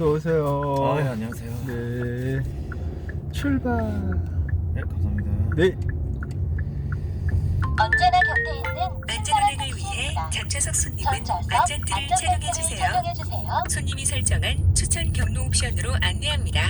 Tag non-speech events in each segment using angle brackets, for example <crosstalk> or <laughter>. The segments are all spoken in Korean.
어서 오세요. 아, 예, 안녕하세요. 네. 네. 출발. 감사합니다. 네. 언제나 곁에 있는 안전운행을 위해 전좌석 손님은 안전벨트를 착용해 주세요. 착용해주세요. 손님이 설정한 추천 경로 옵션으로 안내합니다.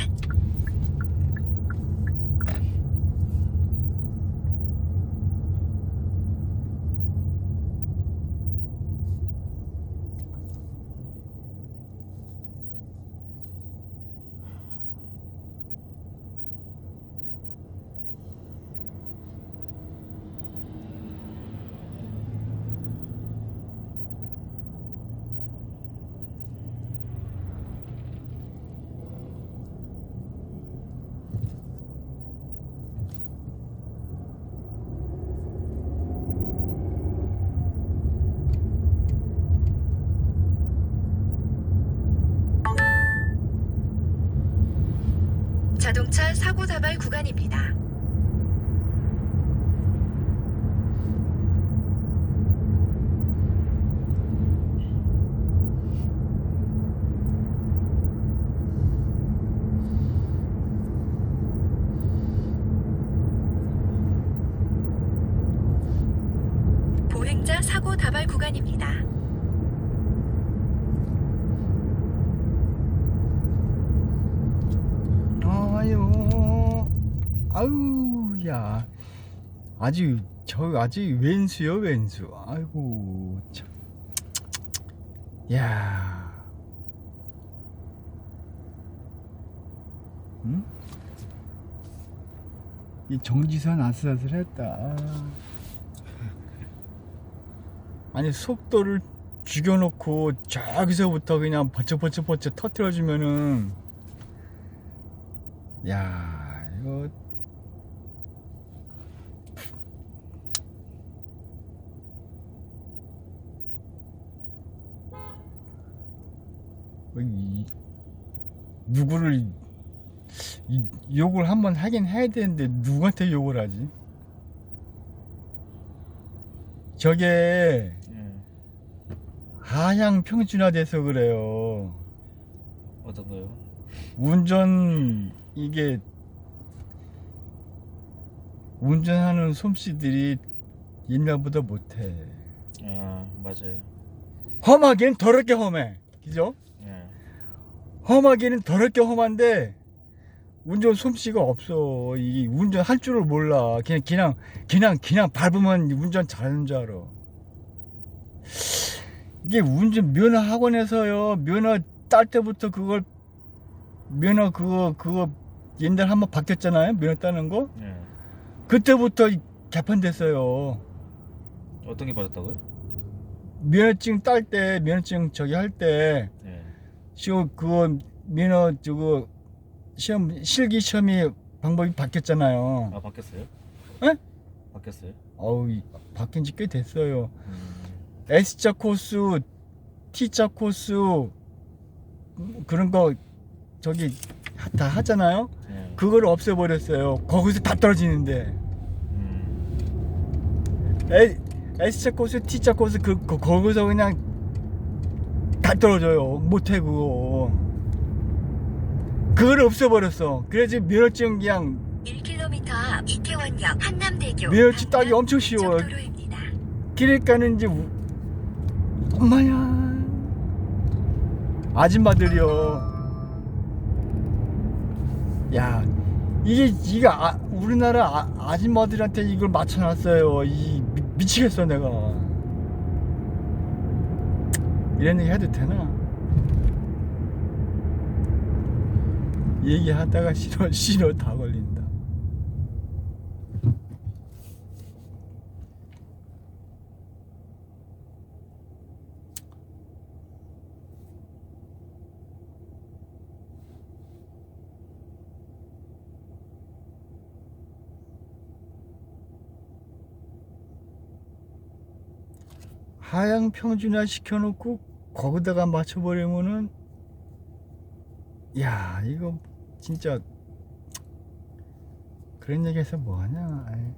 자동차 사고 다발 구간입니다. 보행자 사고 다발 구간입니다. 아유. 아유, 야. 아주 저 아주 왼수요, 왼수. 아이고. 참. 야. 응? 이 정지선 아슬아슬했다. <laughs> 아니 속도를 죽여놓고 저기서부터 그냥 버쩍버쩍버쩍 터트려주면은 야 이거 뭐 이, 누구를 이, 욕을 한번 하긴 해야 되는데 누구한테 욕을 하지? 저게 예. 하향 평준화돼서 그래요. 어떤 거요? 운전 이게 운전하는 솜씨들이 옛날보다 못해. 아, 맞아요. 험하기는 더럽게 험해. 그죠? 예. 험하기는 더럽게 험한데 운전 솜씨가 없어. 이 운전 할 줄을 몰라. 그냥 그냥 그냥 그냥 밟으면 운전 잘하는 줄 알아. 이게 운전 면허 학원에서요. 면허 딸 때부터 그걸 면허 그거 그거 옛날 한번 바뀌었잖아요. 면허 따는 거. 예. 그때부터 이- 개판됐어요. 어떤 게 빠졌다고요? 면허증 딸 때 면허증 저기 할 때 예. 시험 그거 면허 저거 시험 실기 시험이 방법이 바뀌었잖아요. 아, 바뀌었어요? 예? 바뀌었어요? 어우 이- 바뀐 지 꽤 됐어요. 음. S자 코스, T자 코스 음, 그런 거 저기 하- 다 하잖아요. 예. 그걸 없애버렸어요. 거기서 다 떨어지는데 음. 에, S자 코스, T자 코스 그, 그 거기서 그냥 다 떨어져요. 못해 그거. 그걸 없애버렸어. 그래서 면허증 그냥 1km 앞 이태원역 한남대교 면허증 따기 엄청 쉬워요. 도로입니다. 가는지 우... 엄마야 아줌마들이요 야 이게 이게 아, 우리나라 아, 아줌마들한테 이걸 맞춰놨어요 이 미, 미치겠어 내가 이런 얘기 해도 되나? 얘기하다가 신호 신호 <laughs> 다 걸린다. 하향 평준화 시켜놓고 거기다가 맞춰버리면은 야 이거 진짜 그런 얘기해서 뭐하냐 아이.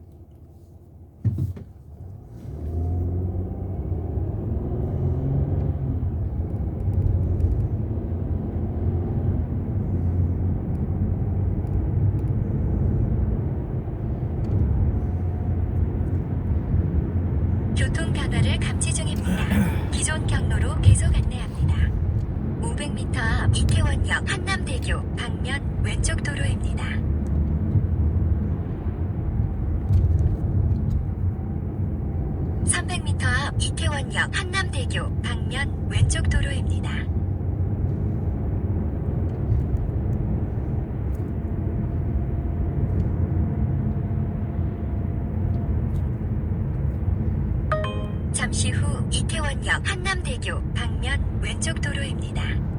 300m 앞 이태원역 한남대교 방면 왼쪽 도로입니다. (300m) 앞 이태원역 한남대교 방면 왼쪽 도로입니다. 잠시 후 이태원역 한남대교 방면 왼쪽 도로입니다.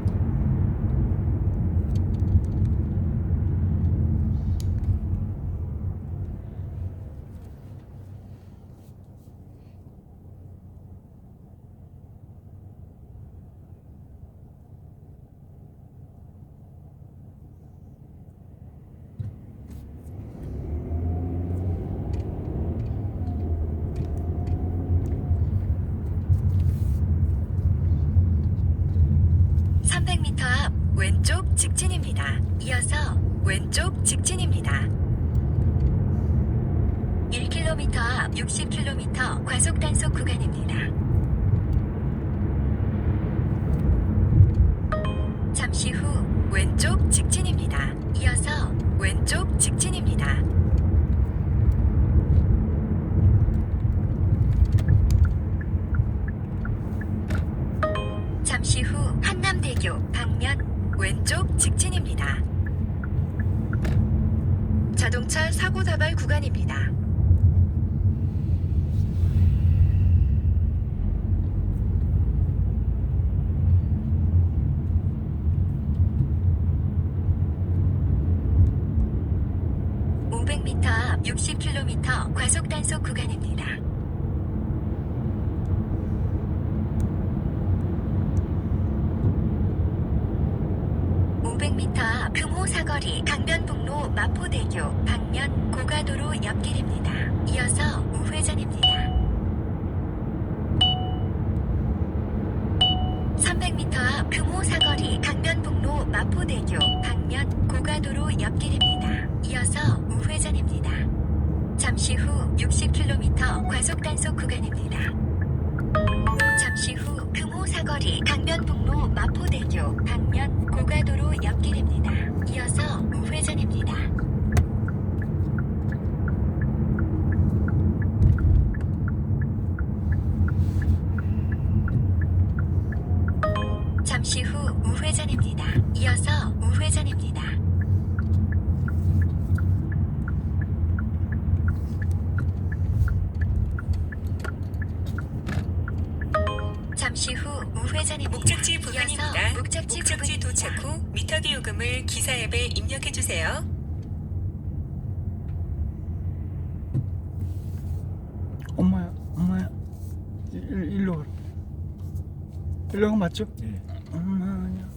(300m) 앞 왼쪽 직진입니다. 이어서 왼쪽 직진입니다. 1km 앞 60km 과속 단속 구간입니다. 잠시 후 왼쪽 직진입니다. 이어서 왼쪽 직진입니다. 잠시 후 한남대교 방면 왼쪽 직진입니다. 자동차 사고 다발 구간입니다. (500m) 앞 60km 과속 단속 구간입니다. 500m 앞 금호 사거리 강변북로 마포대교 방면 고가도로 옆길입니다. 이어서 우회전입니다. 300m 앞 금호 사거리 강변북로 마포대교 방면 고가도로 옆길입니다. 이어서 우회전입니다. 잠시 후 60km 과속 단속 구간입니다. 잠시 후 금호 사거리 강변북로 마포대교 방면 고가도로 옆길입니다. 이어서 우회전입니다. 잠시 후 우회전입니다. 이어서 우회전입니다. 잠시 후 우회전입니다. 목적지 부근입니다. 목적지, 목적지 부근입니다. 도착 후 미터기 요금을 기사 앱에 입력해 주세요. 엄마야, 엄마야. 일, 일로 가라. 일로 가 맞죠? 예. 엄마야.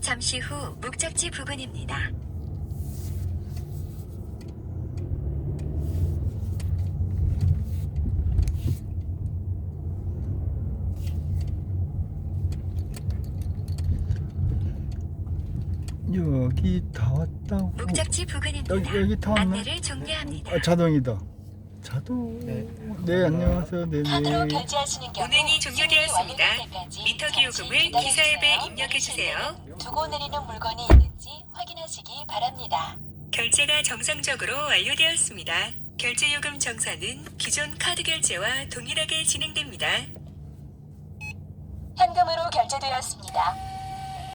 잠시 후 목적지 부근입니다. 여기 다 왔다고. 목적지 부근입니다. 여기, 여기 다 왔나? 안내를 종료합니다. 아, 자동이다. 자동. 네. 네, 안녕하세요. 네, 카드로 네. 결제하시는 경우 운행이 종료되었습니다. 승인이 완료될 때까지 미터기 잠시 요금을 기다려주세요. 기사 앱에 입력해 주세요. 두고 내리는 물건이 있는지 확인하시기 바랍니다. 결제가 정상적으로 완료되었습니다. 결제 요금 정산은 기존 카드 결제와 동일하게 진행됩니다. 현금으로 결제되었습니다.